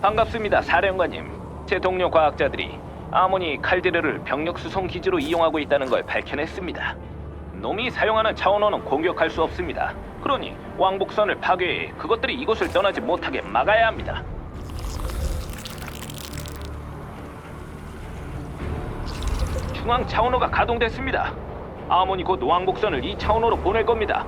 반갑습니다, 사령관님. 제 동료 과학자들이 아모니 칼데르를 병력 수송 기지로 이용하고 있다는 걸 밝혀냈습니다. 놈이 사용하는 차원호는 공격할 수 없습니다. 그러니 왕복선을 파괴해 그것들이 이곳을 떠나지 못하게 막아야 합니다. 중앙 차원호가 가동됐습니다. 아모니 곧 왕복선을 이 차원호로 보낼 겁니다.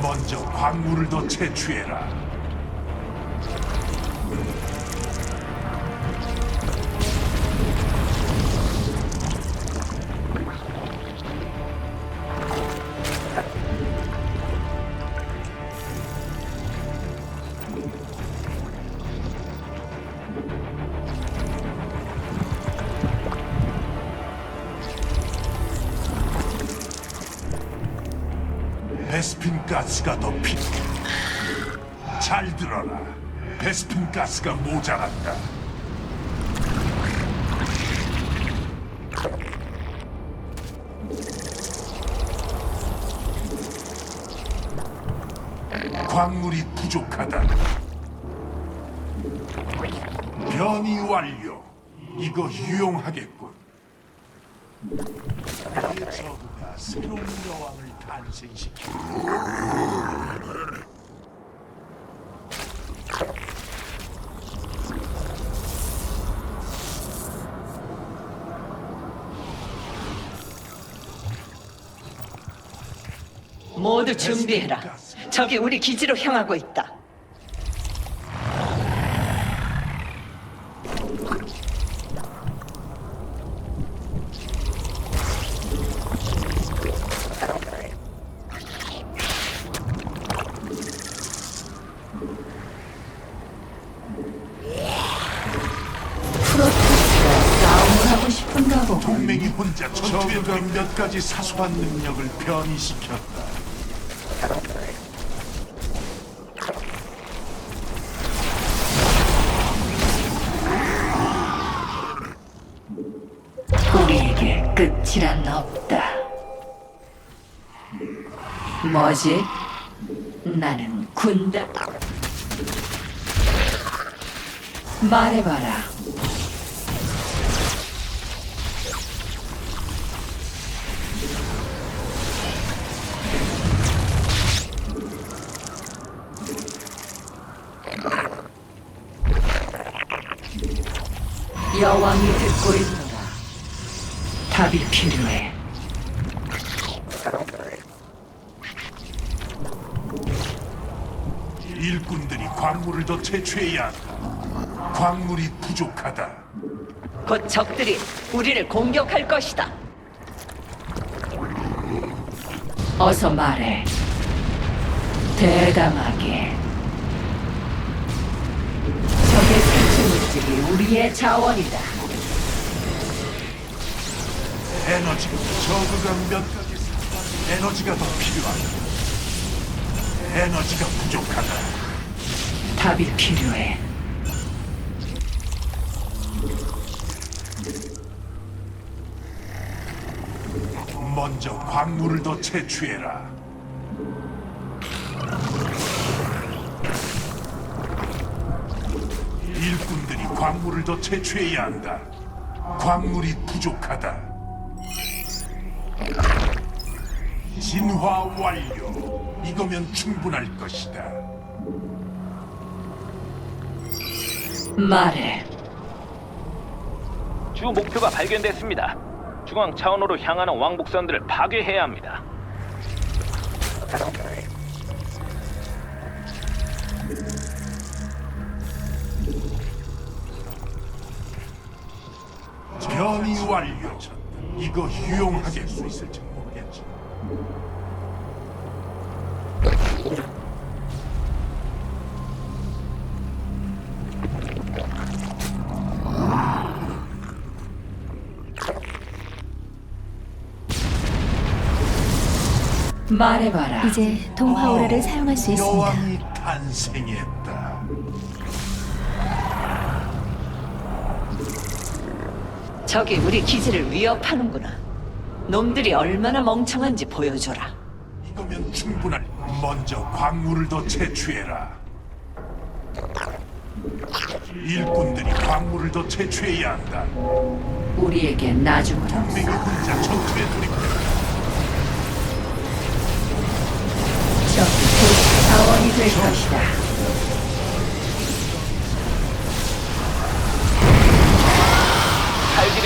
먼저 광물을 더 채취해라. 베스핀 가스가 더 필요. 잘 들어라. 베스핀 가스가 모자란다. 광물이 부족하다. 변이 완료. 이거 유용하겠군. 내 저그가 새로운 여왕을 탄생시켜. 모두 준비해라. 적이 우리 기지로 향하고 있다. 저그가 몇 가지 사소한 능력을 변이시켰다. 우리에게 끝이란 없다. 뭐지? 나는 군다. 말해봐라. 여왕이 듣고 있노라. 답이 필요해. 일꾼들이 광물을 더 채취해야 한다. 광물이 부족하다. 곧 적들이 우리를 공격할 것이다. 어서 말해. 대담하게. 적의 생체 물질이 우리의 자원이다. 에너지가 저그가 몇 가지 에너지가 더 필요하다. 에너지가 부족하다. 답이 필요해. 먼저 광물을 더 채취해라. 일꾼들이 광물을 더 채취해야 한다. 광물이 부족하다. 진화 완료. 이거면 충분할 것이다. 말해. 주 목표가 발견됐습니다. 중앙 차원호로 향하는 왕복선들을 파괴해야 합니다. 변이 완료. 이거 유용하게 할 수 있을지 모르겠지. 말해봐라. 이제 동화오라를 사용할 수 있습니다. 여왕이 탄생했다. 적이 우리 기지를 위협하는구나. 놈들이 얼마나 멍청한지 보여줘라. 이거면 충분할. 먼저 광물을 더 채취해라. 일꾼들이 광물을 더 채취해야 한다. 우리에게 나중으로. 동맹이 혼자 전투에 돌입했다. 적이 곧 자원이 될 것이다.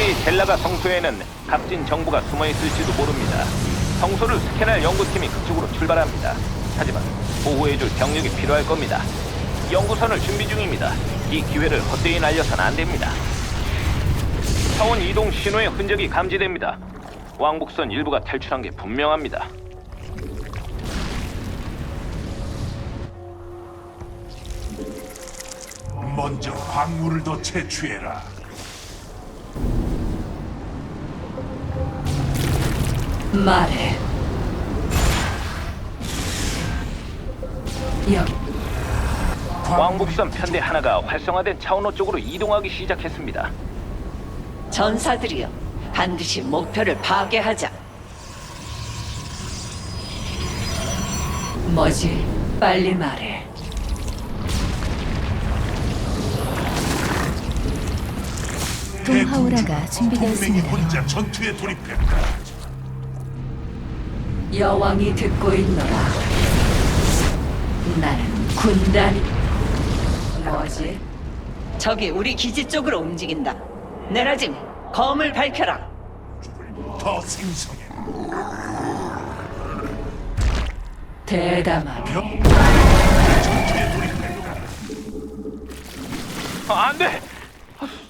칼질이 젤라가 성소에는 값진 정보가 숨어 있을지도 모릅니다. 성소를 스캔할 연구팀이 그쪽으로 출발합니다. 하지만 보호해줄 병력이 필요할 겁니다. 연구선을 준비 중입니다. 이 기회를 헛되이 날려선 안 됩니다. 차원 이동 신호의 흔적이 감지됩니다. 왕복선 일부가 탈출한 게 분명합니다. 먼저 광물을 더 채취해라. 말해. 여기 왕복선 편대 하나가 활성화된 차원호 쪽으로 이동하기 시작했습니다. 전사들이여 반드시 목표를 파괴하자. 뭐지? 빨리 말해. 동맹이 준비되었습니다. 혼자 전투에 돌입했다. 여왕이 듣고 있노라. 나는 군단이. 뭐지? 저기 우리 기지 쪽으로 움직인다. 내라짐, 검을 밝혀라. 더 생성해. 대담하게. 병 전투에 돌입했다. 아, 안 돼!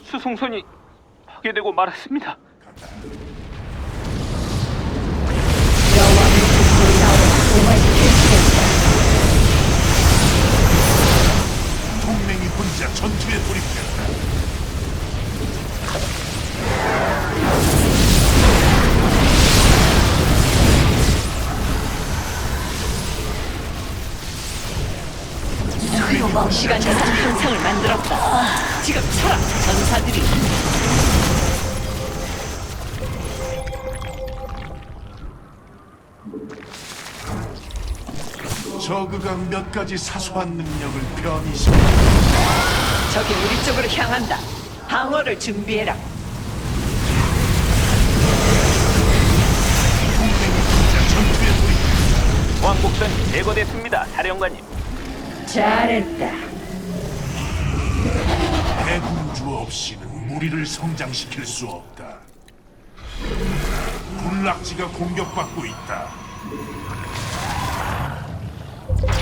수송선이 파괴되고 말았습니다. 시간 제한 현상을 만들었다. 지금 쳐라, 전사들이. 저그가 몇 가지 사소한 능력을 변이 시켜 저기 우리 쪽으로 향한다. 방어를 준비해라. 왕복선이 제거됐습니다, 사령관님. 잘했다. 대군주 없이는 무리를 성장시킬 수 없다. 군락지가 공격받고 있다.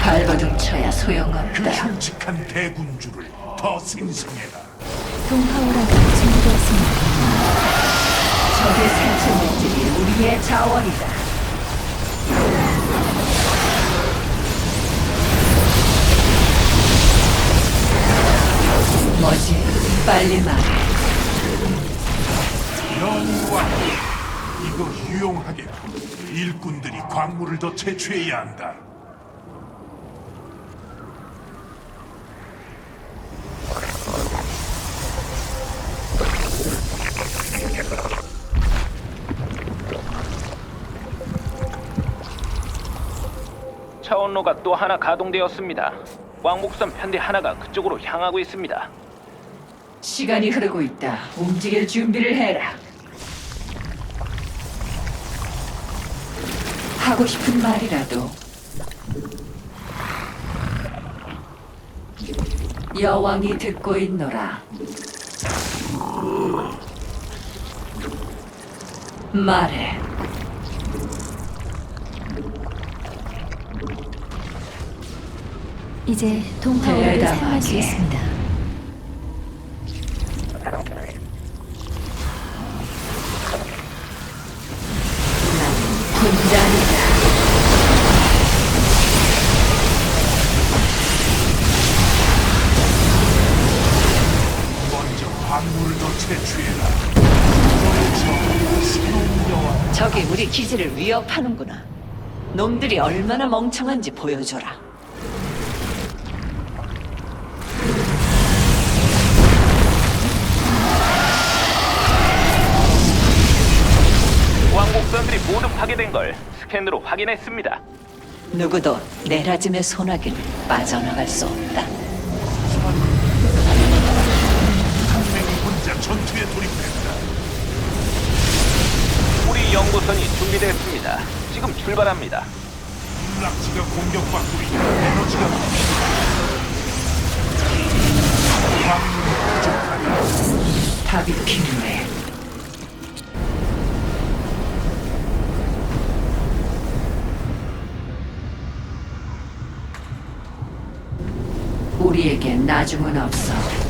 발버둥 쳐야 그 소용없다. 흉측한 대군주를 더 생성해라. 동화오라가 준비되었습니다. 적의 생체 물질이 우리의 자원이다. 뭐지? 빨리 말해. 연구와 이거 유용하겠군. 일꾼들이 광물을 더 채취해야 한다. 차원로가 또 하나 가동되었습니다. 왕복선 편대 하나가 그쪽으로 향하고 있습니다. 시간이 흐르고 있다. 움직일 준비를 해라. 하고 싶은 말이라도 여왕이 듣고 있노라. 말해. 이제 대담하게. 사용할 수 있습니다. 적이 우리 기지를 위협하는구나. 놈들이 얼마나 멍청한지 보여줘라. 왕복선들이 모두 파괴된 걸 스캔으로 확인했습니다. 누구도 내라짐의 소나기를 빠져나갈 수 없다. 혼자 전투에 돌입 연구선이 준비됐습니다. 지금 출발합니다. 군락지가 공격받고 있다. 에너지가 광물이 부족하다. 답이 필요해. 우리에게 나중은 없어.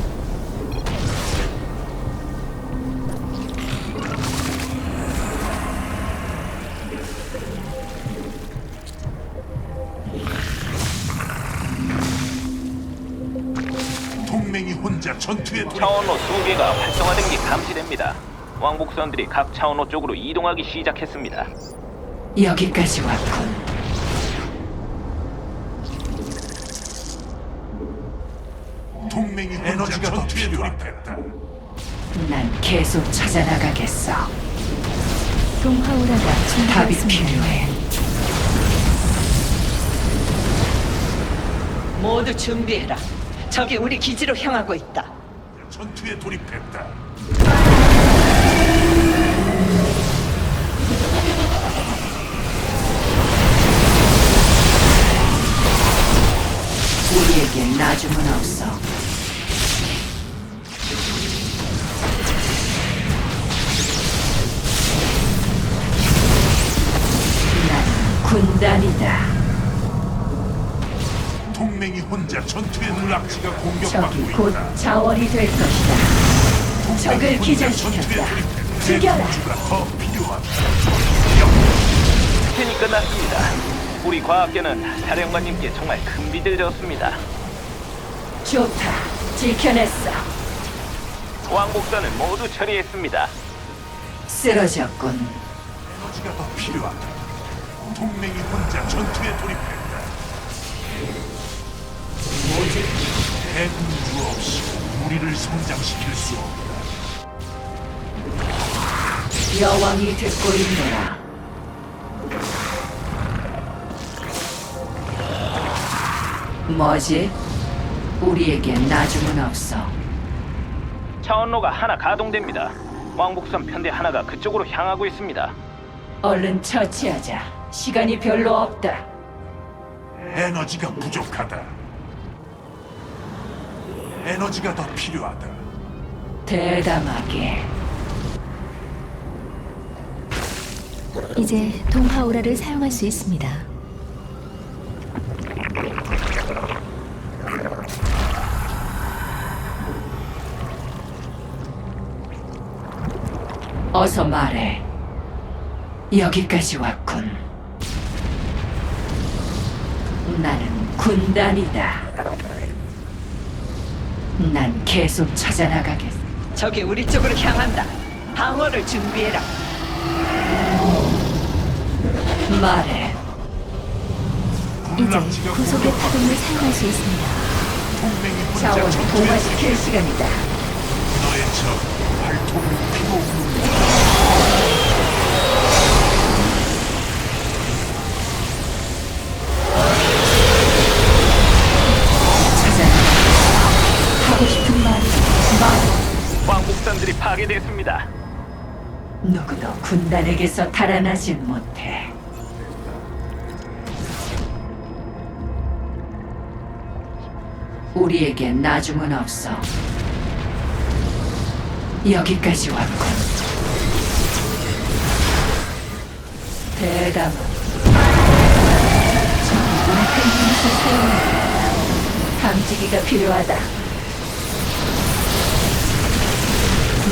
동맹이 혼자 전투에 돌입. 차원로 두 개가 활성화된 게 감지됩니다. 왕복선들이 각 차원로 쪽으로 이동하기 시작했습니다. 여기까지 왔군. 동맹이 에너지가 전투에 돌입했다. 난 계속 찾아나가겠어. 동화오라가 답이. 필요해. 모두 준비해라. 적이 우리 기지로 향하고 있다. 전투에 돌입했다. 자원이 될 것이다. 적을 기절시켰다. 죽여라. 스캔이 끝났습니다. 우리 과학계는 사령관님께 정말 큰 빚을 졌습니다. 좋다. 지켜냈어. 왕복선을 모두 처리했습니다. 쓰러졌군. 에너지가 더 필요하다. 동맹이 혼자 전투에 돌입했다. 오직 대군주 없이 우리를 성장시킬 수 없다. 여왕이 듣고 있노라. 뭐지? 우리에게 나중은 없어. 차원로가 하나 가동됩니다. 왕복선 편대 하나가 그쪽으로 향하고 있습니다. 얼른 처치하자. 시간이 별로 없다. 에너지가 부족하다. 에너지가 더 필요하다. 대담하게. 이제 동화 오라를 사용할 수 있습니다. 어서 말해. 여기까지 왔군. 나는 군단이다. 난 계속 찾아나가겠어. 저기 우리 쪽으로 향한다. 방어를 준비해라. 말해. 이제 구속의 파동을 사용할 수 있습니다. 자원을 동화시킬 시간이다. 너의 적 발톱을 피고 왕복선들이 파괴됐습니다. 누구도 군단에게서 달아나질 못해. 우리에게 나중은 없어. 여기까지 왔군. 대담. 저기 큰 힘을 사용한다. 감지기가 필요하다.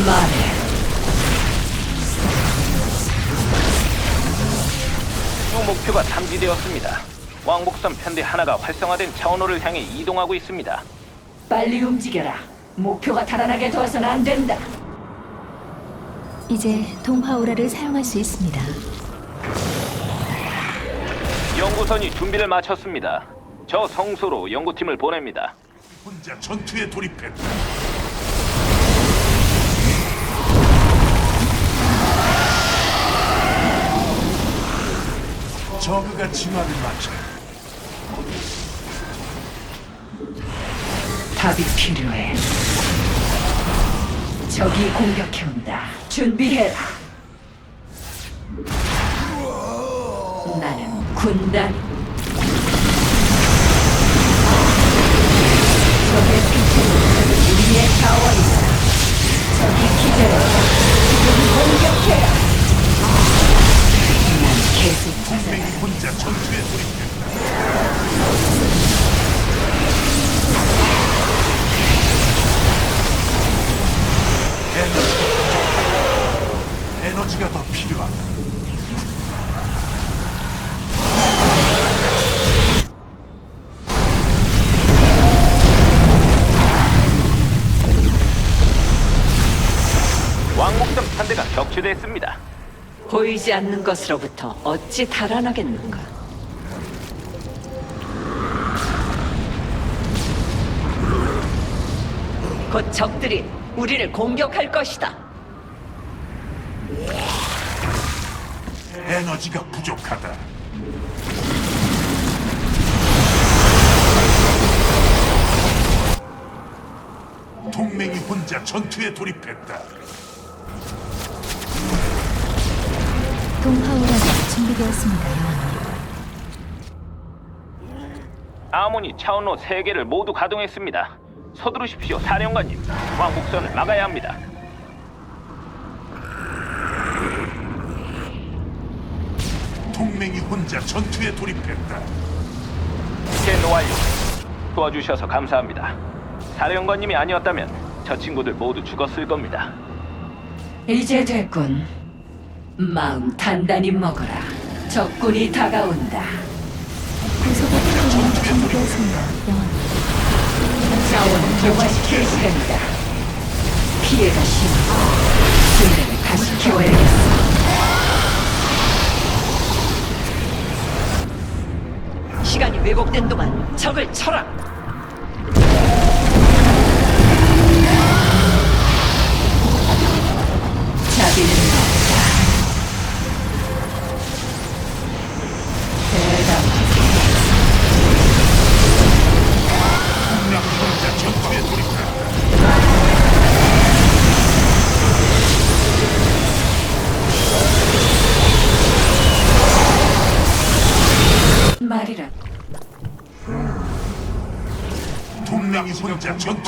말해. 주 목표가 탐지되었습니다. 왕복선 편대 하나가 활성화된 차원호를 향해 이동하고 있습니다. 빨리 움직여라. 목표가 달아나게 둬서는 안 된다. 이제 동화 오라를 사용할 수 있습니다. 연구선이 준비를 마쳤습니다. 저 성소로 연구팀을 보냅니다. 혼자 전투에 돌입했다. 저그가 진화를 마쳐 답이 필요해. 적이 공격해온다. 준비해라. 나는 군단. 적의 빛은 우리의 자원이다. 적이 기절했다. 지금 공격해라. 난 계속 찾아가. 동맹이 혼자 전투에 돌입했다. 에너지가 부족하다. 보이지 않는 것으로부터 어찌 달아나겠는가? 곧 적들이 우리를 공격할 것이다. 에너지가 부족하다. 동맹이 혼자 전투에 돌입했다. 동화 오라가 준비되었습니다. 아모니 차원로 3개를 모두 가동했습니다. 서두르십시오, 사령관님. 왕복선을 막아야 합니다. 동맹이 혼자 전투에 돌입했다. 스캔 완료. 도와주셔서 감사합니다. 사령관님이 아니었다면 저 친구들 모두 죽었을 겁니다. 이제 됐군. 마음 단단히 먹어라. 적군이 다가온다. 자원을 동화시킬 시간이다. 피해가 심하고 군대를 다시 키워야겠어. 시간이 왜곡된 동안 적을 쳐라.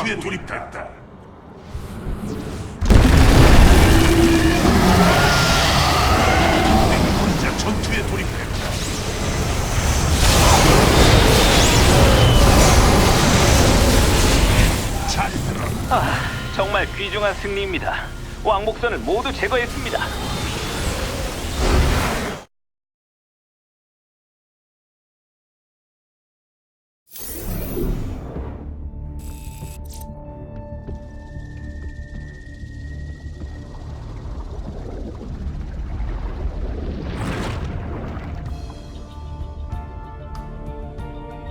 전투에 돌입했다. 혼자 전투에 돌입했다. 잘 들어. 아, 정말 귀중한 승리입니다. 왕복선을 모두 제거했습니다.